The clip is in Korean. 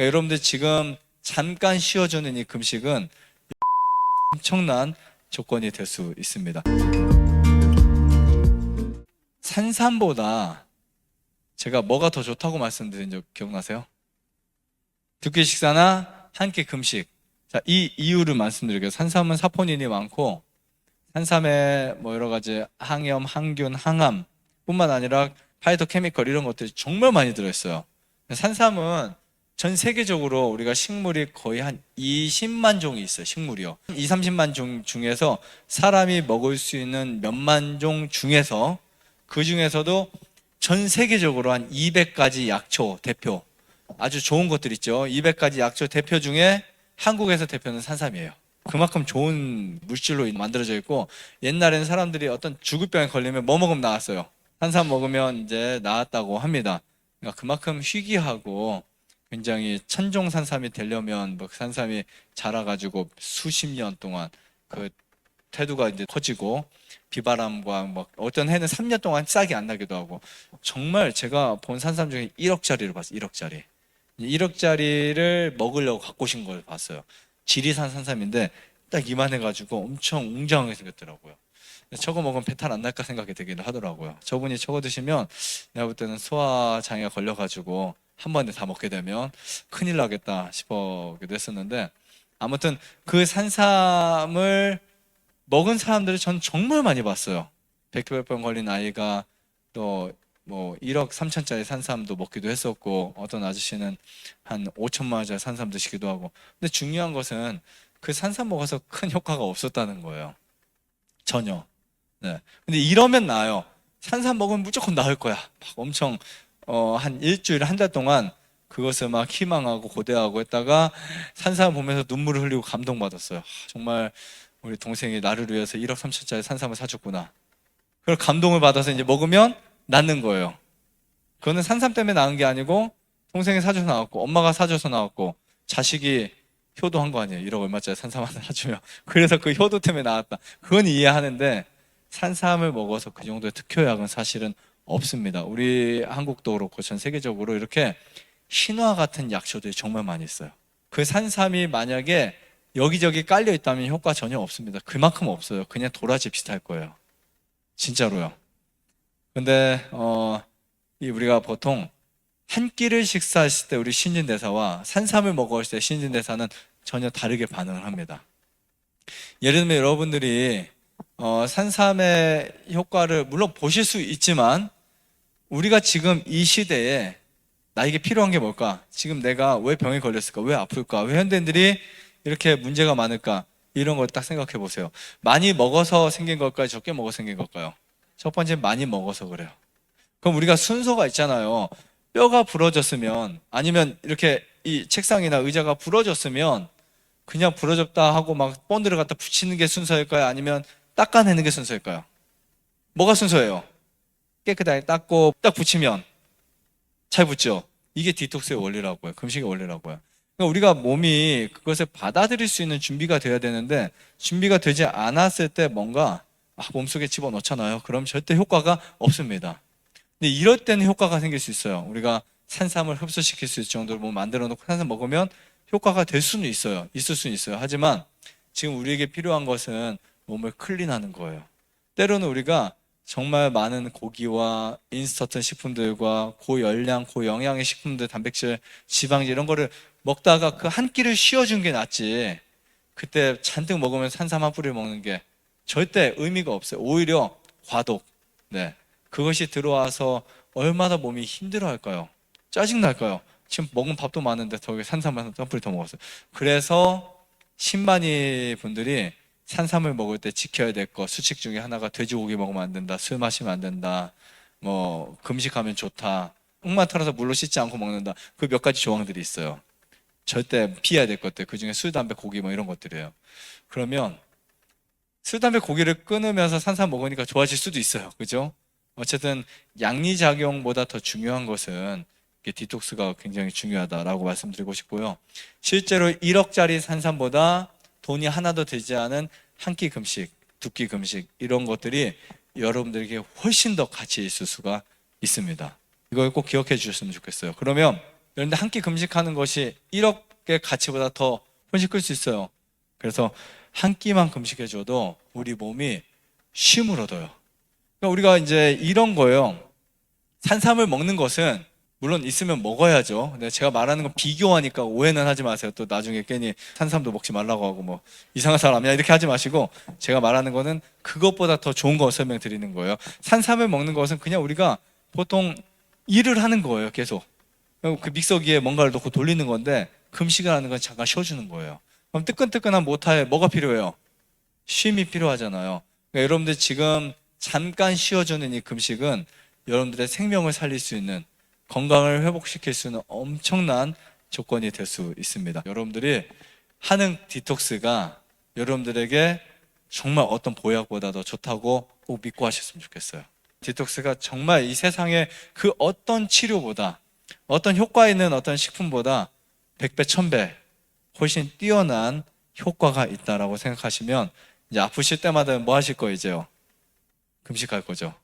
그러니까 여러분들 지금 잠깐 쉬어주는 이 금식은 엄청난 조건이 될 수 있습니다. 산삼보다 제가 뭐가 더 좋다고 말씀드린 적 기억나세요? 두 끼 식사나 한 끼 금식. 자, 이 이유를 말씀드릴게요. 산삼은 사포닌이 많고 산삼에 뭐 여러 가지 항염, 항균, 항암 뿐만 아니라 파이토케미컬 이런 것들이 정말 많이 들어있어요. 산삼은 전 세계적으로 우리가 식물이 거의 한 20만 종이 있어요. 식물이요. 2, 30만 종 중에서 사람이 먹을 수 있는 몇만 종 중에서 그 중에서도 전 세계적으로 한 200가지 약초 대표 아주 좋은 것들 있죠. 200가지 약초 대표 중에 한국에서 대표는 산삼이에요. 그만큼 좋은 물질로 만들어져 있고 옛날에는 사람들이 어떤 죽을 병에 걸리면 뭐 먹으면 나았어요. 산삼 먹으면 이제 나았다고 합니다. 그러니까 그만큼 희귀하고 굉장히 천종 산삼이 되려면 뭐 산삼이 자라가지고 수십 년 동안 그 태두가 이제 커지고 비바람과 뭐 어떤 해는 3년 동안 싹이 안 나기도 하고 정말 제가 본 산삼 중에 1억짜리를 봤어요. 1억짜리. 1억짜리를 먹으려고 갖고 오신 걸 봤어요. 지리산 산삼인데 딱 이만해가지고 엄청 웅장하게 생겼더라고요. 저거 먹으면 배탈 안 날까 생각이 되기도 하더라고요. 저분이 저거 드시면 내가 볼 때는 소화 장애가 걸려가지고 한 번에 다 먹게 되면 큰일 나겠다 싶어기도 했었는데 아무튼 그 산삼을 먹은 사람들을 전 정말 많이 봤어요. 백혈병 걸린 아이가 또 뭐 1억 3천짜리 산삼도 먹기도 했었고 어떤 아저씨는 한 5천만 원짜리 산삼 드시기도 하고 근데 중요한 것은 그 산삼 먹어서 큰 효과가 없었다는 거예요. 전혀. 네. 근데 이러면 나아요. 산삼 먹으면 무조건 나을 거야. 막 엄청 어, 한 일주일 한 달 동안 그것을 막 희망하고 고대하고 했다가 산삼 보면서 눈물을 흘리고 감동받았어요. 하, 정말 우리 동생이 나를 위해서 1억 3천짜리 산삼을 사줬구나. 그걸 감동을 받아서 이제 먹으면 낫는 거예요. 그거는 산삼 때문에 나은 게 아니고 동생이 사줘서 나왔고 엄마가 사줘서 나왔고 자식이 효도한 거 아니에요. 1억 얼마짜리 산삼 하나 사주면. 그래서 그 효도 때문에 나왔다. 그건 이해하는데 산삼을 먹어서 그 정도의 특효약은 사실은 없습니다. 우리 한국도 그렇고 전 세계적으로 이렇게 신화 같은 약초들이 정말 많이 있어요. 그 산삼이 만약에 여기저기 깔려 있다면 효과 전혀 없습니다. 그만큼 없어요. 그냥 도라지 비슷할 거예요. 진짜로요. 근데 어, 이 우리가 보통 한 끼를 식사했을 때 우리 신진대사와 산삼을 먹었을 때 신진대사는 전혀 다르게 반응을 합니다. 예를 들면 여러분들이 어, 산삼의 효과를 물론 보실 수 있지만 우리가 지금 이 시대에 나에게 필요한 게 뭘까? 지금 내가 왜 병에 걸렸을까? 왜 아플까? 왜 현대인들이 이렇게 문제가 많을까? 이런 걸 딱 생각해 보세요. 많이 먹어서 생긴 걸까요? 적게 먹어서 생긴 걸까요? 첫 번째 많이 먹어서 그래요. 그럼 우리가 순서가 있잖아요. 뼈가 부러졌으면 아니면 이렇게 이 책상이나 의자가 부러졌으면 그냥 부러졌다 하고 막 본드를 갖다 붙이는 게 순서일까요? 아니면 닦아내는 게 순서일까요? 뭐가 순서예요? 깨끗하게 닦고 딱 붙이면 잘 붙죠. 이게 디톡스의 원리라고요. 금식의 원리라고요. 그러니까 우리가 몸이 그것을 받아들일 수 있는 준비가 돼야 되는데 준비가 되지 않았을 때 뭔가 아, 몸속에 집어넣잖아요. 그럼 절대 효과가 없습니다. 근데 이럴 때는 효과가 생길 수 있어요. 우리가 산삼을 흡수시킬 수 있을 정도로 뭐 만들어 놓고 산삼 먹으면 효과가 될 수는 있어요. 있을 수는 있어요. 하지만 지금 우리에게 필요한 것은 몸을 클린하는 거예요. 때로는 우리가 정말 많은 고기와 인스턴트 식품들과 고열량, 고영양의 식품들, 단백질, 지방질 이런 거를 먹다가 그 한 끼를 쉬어준 게 낫지. 그때 잔뜩 먹으면 산삼 한 뿌리 먹는 게 절대 의미가 없어요. 오히려 과독. 네. 그것이 들어와서 얼마나 몸이 힘들어 할까요? 짜증 날까요? 지금 먹은 밥도 많은데 더 산삼 한 뿌리 더 먹었어요. 그래서 신만이 분들이 산삼을 먹을 때 지켜야 될거 수칙 중에 하나가 돼지고기 먹으면 안 된다, 술 마시면 안 된다, 뭐 금식하면 좋다, 흙만 털어서 물로 씻지 않고 먹는다. 그 몇 가지 조항들이 있어요. 절대 피해야 될 것들. 그 중에 술, 담배, 고기 뭐 이런 것들이에요. 그러면 술, 담배, 고기를 끊으면서 산삼 먹으니까 좋아질 수도 있어요. 그죠? 어쨌든 양리작용보다 더 중요한 것은 디톡스가 굉장히 중요하다라고 말씀드리고 싶고요. 실제로 1억짜리 산삼보다 돈이 하나도 되지 않은 한 끼 금식, 두 끼 금식 이런 것들이 여러분들에게 훨씬 더 가치 있을 수가 있습니다. 이걸 꼭 기억해 주셨으면 좋겠어요. 그러면 그런데 한 끼 금식하는 것이 1억의 가치보다 더 훨씬 클 수 있어요. 그래서 한 끼만 금식해 줘도 우리 몸이 쉼을 얻어요. 그러니까 우리가 이제 이런 거예요. 산삼을 먹는 것은 물론 있으면 먹어야죠. 근데 제가 말하는 건 비교하니까 오해는 하지 마세요. 또 나중에 괜히 산삼도 먹지 말라고 하고 뭐 이상한 사람이야 이렇게 하지 마시고 제가 말하는 거는 그것보다 더 좋은 거 설명드리는 거예요. 산삼을 먹는 것은 그냥 우리가 보통 일을 하는 거예요. 계속 그 믹서기에 뭔가를 넣고 돌리는 건데 금식을 하는 건 잠깐 쉬어주는 거예요. 그럼 뜨끈뜨끈한 모타에 뭐가 필요해요? 쉼이 필요하잖아요. 그러니까 여러분들 지금 잠깐 쉬어주는 이 금식은 여러분들의 생명을 살릴 수 있는 건강을 회복시킬 수 있는 엄청난 조건이 될 수 있습니다. 여러분들이 하는 디톡스가 여러분들에게 정말 어떤 보약보다 더 좋다고 꼭 믿고 하셨으면 좋겠어요. 디톡스가 정말 이 세상의 그 어떤 치료보다 어떤 효과 있는 어떤 식품보다 100배, 1000배 훨씬 뛰어난 효과가 있다라고 생각하시면 이제 아프실 때마다 뭐 하실 거예요, 이제요? 금식할 거죠.